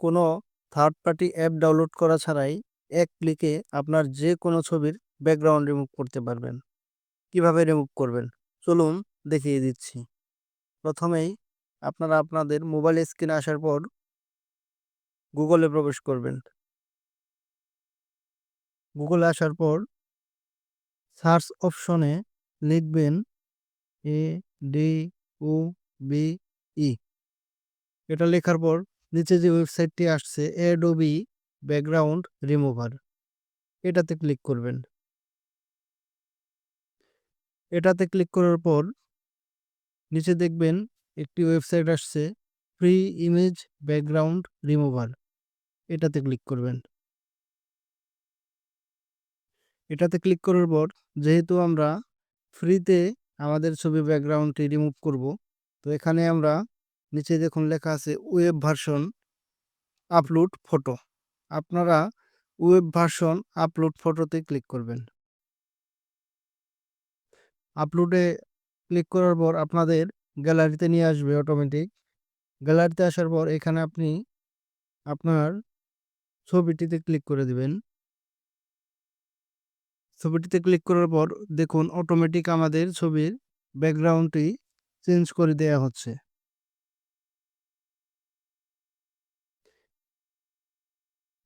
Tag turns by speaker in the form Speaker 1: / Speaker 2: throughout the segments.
Speaker 1: কোনো third party app download করা ছাড়াই এক ক্লিকে আপনার যে কোনো ছবির ব্যাকগ্রাউন্ড রিমুভ করতে পারবেন। কীভাবে রিমুভ করবেন? চলুন দেখিয়ে দিচ্ছি। প্রথমেই আপনারা আপনাদের মোবাইল স্ক্রিনে আসার পর গুগলে প্রবেশ করবেন। গুগলে আসার পর সার্চ অপশনে লিখবেন A D O B E এটা লেখার পর নিচে যে ওয়েবসাইটটি আসছে অ্যাডোবি ব্যাকগ্রাউন্ড রিমুভার এটাতে ক্লিক করবেন। এটাতে ক্লিক করার পর নিচে দেখবেন একটি ওয়েবসাইট আসছে ফ্রি ইমেজ ব্যাকগ্রাউন্ড রিমুভার এটাতে ক্লিক করবেন। এটাতে ক্লিক করার পর যেহেতু আমরা ফ্রিতে আমাদের ছবি ব্যাকগ্রাউন্ডটি রিমুভ করব, তো এখানে আমরা নিচে দেখুন লেখা আছে ওয়েব ভার্সন আপলোড ফটো। আপনারা ওয়েব ভার্সন আপলোড ফটোতে ক্লিক করবেন। আপলোডে ক্লিক করার পর আপনাদের গ্যালারিতে নিয়ে আসবে অটোমেটিক। গ্যালারিতে আসার পর এখানে আপনি আপনার ছবিটিতে ক্লিক করে দিবেন। ছবিটিতে ক্লিক করার পর দেখুন অটোমেটিক আমাদের ছবির ব্যাকগ্রাউন্ডটি চেঞ্জ করে দেয়া হচ্ছে।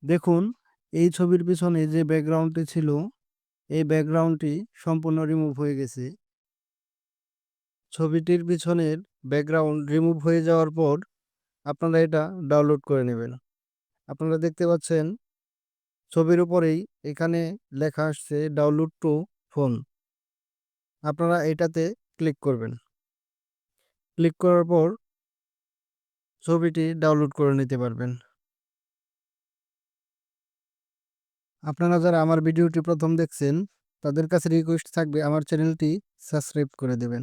Speaker 1: দেখুন, এই ছবির পিছনে যে ব্যাকগ্রাউন্ডটি ছিল, এই ব্যাকগ্রাউন্ডটি সম্পূর্ণ রিমুভ হয়ে গেছে। ছবিটির পিছনের ব্যাকগ্রাউন্ড রিমুভ হয়ে যাওয়ার পর, আপনারা এটা ডাউনলোড করে নেবেন। আপনারা দেখতে পাচ্ছেন, ছবির উপরেই এখানে লেখা আসছে ডাউনলোড টু ফোন আপনারা এটাতে ক্লিক করবেন। ক্লিক করার পর, ছবিটি ডাউনলোড করে নিতে পারবেন। আপনারা যারা আমার ভিডিওটি প্রথম দেখছেন, তাদের কাছে রিকোয়েস্ট থাকবে আমার চ্যানেলটি সাবস্ক্রাইব করে দেবেন।